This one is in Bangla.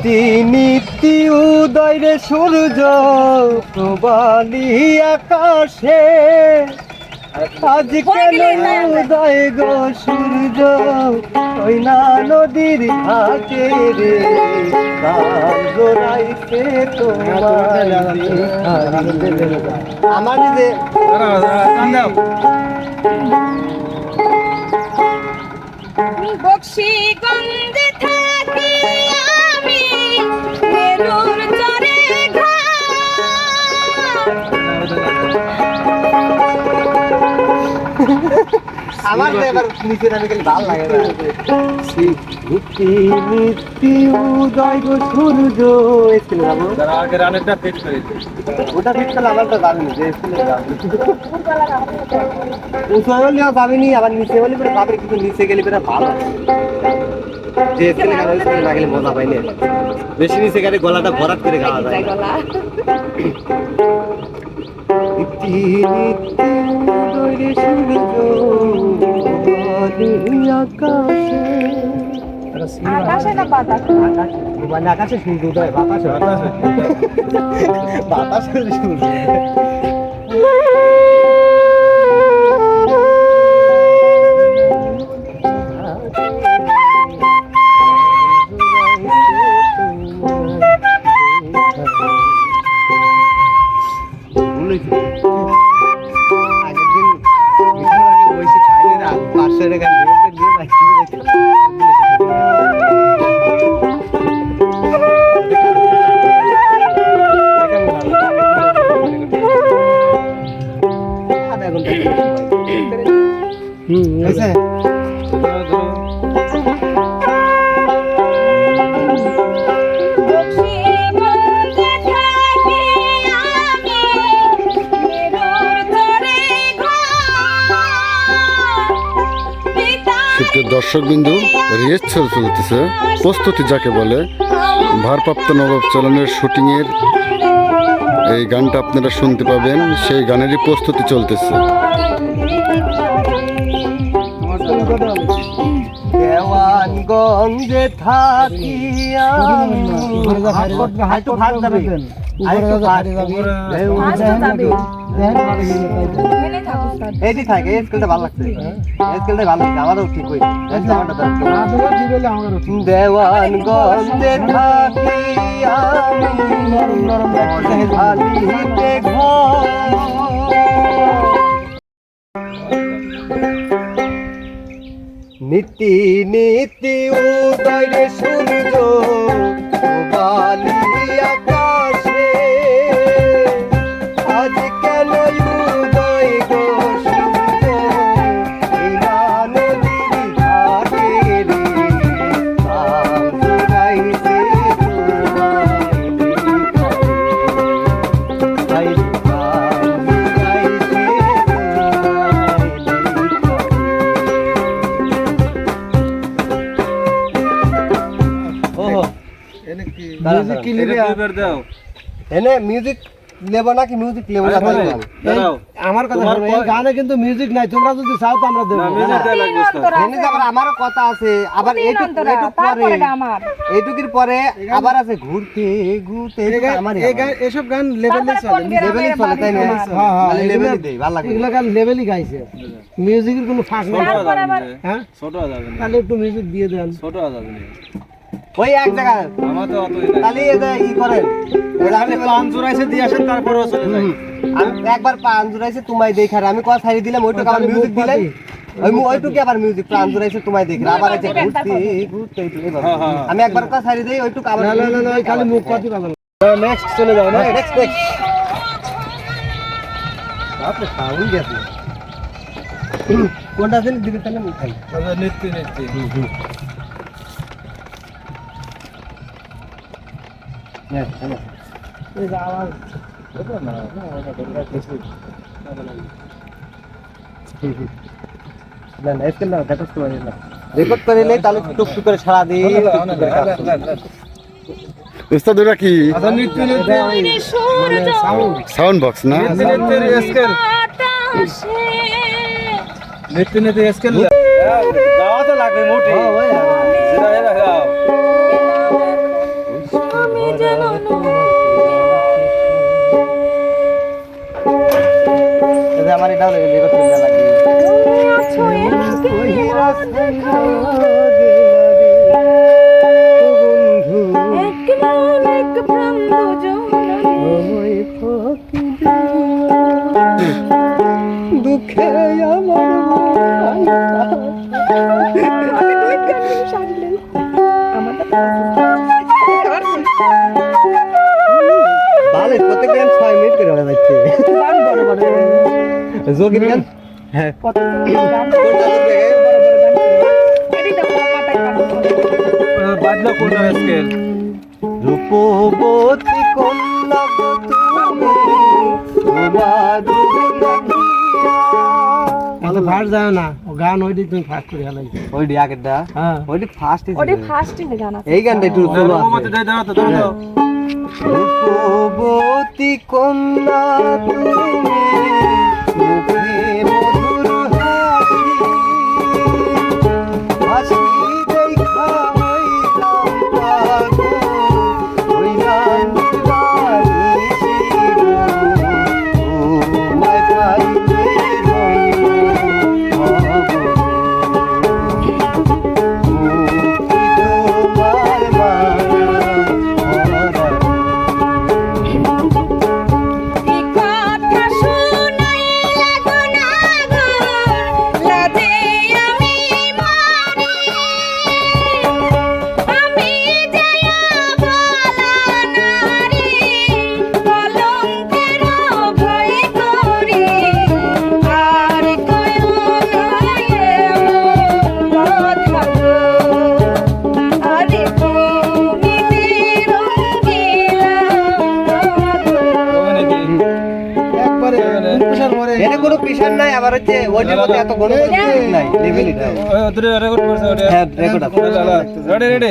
নীতি নীতি উদয় রে সূর্য প্রবালি আকাশে। আজ কেন উদয় গো সূর্য ওই না নদীর ঘাটে রে। আমার যে বক্সিগঞ্জে থাকি আমার তো এবার নিচে নামে গেলে ভালো লাগে না। নীতি নীতি উদয় গো সূর্য স্কুলে যাব ওটা করলে আমার তো যাবে না যে আবার নিচে হলে পরে যাবে কিন্তু নিচে গেলে পরে ভালো যে ওই না গেলে মজা পাই না। বেশি নিচে গেলে গলাটা ভরাট করে খাওয়া যায়। গলা। নীতি নীতি উদয় রে সূর্য আকাশে আকাশে না বাতাস? আকাশ মানে আকাশে সূর্য উদয় বাতাসে বাতাসে। সূর্য আগের দিন মিঠুন আগে বসে খাইনি না পাঁচশো টাকা নিয়ে দর্শকবিন্দু, রেস চলতেছে। প্রস্তুতি যাকে বলে, ভারপ্রাপ্ত নবাব চলনের শুটিংয়ের এই গানটা আপনারা শুনতে পাবেন, সেই গানেরই প্রস্তুতি চলতেছে। যাবে এনে থাকো এই স্কেলটা ভালো লাগছে এই স্কেলটা ভালো লাগছে আমারও ঠিক জামাটা দরকার দেওয়ানগঞ্জে থাকি আমি খালিতে ঘর নীতি নীতি উদয় সূর্য বালি মিউজিক কি লিবে এনে মিউজিক লেব নাকি মিউজিক লেব না আমার কথা শোনো, এই গানে কিন্তু মিউজিক নাই তোমরা যদি চাও তো আমরা দেবো। এনে আবার আমারও কথা আছে আবার এইটুক এইটুক পরে এইটুকির পরে আবার আছে ঘুরতে ঘুরতে গান- আমার এই গান- এসব গান লেভেলে চলে চলে তাই না? হ্যাঁ, হ্যাঁ, দেই ভালো লাগে। এগুলো গান লেভেলই গাইছে। মিউজিকের কোনো ফাঁক নেই। হ্যাঁ? ছোট যাবে তাহলে একটু মিউজিক দিয়ে দেন। ছোট যাবে না। ওই এক জায়গায় আমার তো অত তাহলে এই ই করেন তাহলে পান জোড়াইছে দিয়ে আসেন তারপরেও চলে যায় আমি একবার পান জুড়াইছে তোমায় দেখার আমি কথা দিলাম ওইটুকু আবার মিউজিক দিলেন ওই ওইটুকু আবার মিউজিক প্রাণ জুড়াইছে তোমায় দেখার আবার আছে ঘুরতে ঘুরতে এইটুকু, এইভাবে। হ্যাঁ, হ্যাঁ। আমি একবার কথা দিই ওইটুকু আবার না না না না খালি মুখ পাতি পাবেন নেক্সট চলে যাও না নেক্সট নেক্সট বাপরে সাউন্ড গেছে কোনটা দিন দিবে তাহলে আমি খাই নিত্যি নিত্যি না না এসকে না দেখতে পারি না রেকর্ড করে নেই তাহলে টুক টুক করে সারা দিই উস্তাদ ওটা কি আচ্ছা নিত্যি নিত্যি ওরে সূর্য সাউন্ড বক্স না নিত্যি নিত্যি স্কেল বাতাসে নিত্যি নিত্যি স্কেল যাওয়া তো লাগবে মোটি দুঃখে ভালো প্রত্যেক গান? ছয় মিনিট করে ওরা যাচ্ছে যোগীর গান। হ্যাঁ লাগবে? বাজলো স্কেল রূপবতী কন্যা তুমি ফার্স্ট যায় না ও গান ওইটি তুমি ফার্স্ট করে হেলাই ওইডি আগেরটা? হ্যাঁ। ফার্স্ট ফার্স্ট গান এই গানটা একটু চলো দাও রূপবতী কন্যা তুমি এটা কোনো প্রেশার নাই আবার হচ্ছে ওইটার মধ্যে এত গরম নাই লেভেলই নাই রেকর্ড করছে হ্যাঁ, আছে। Ready ready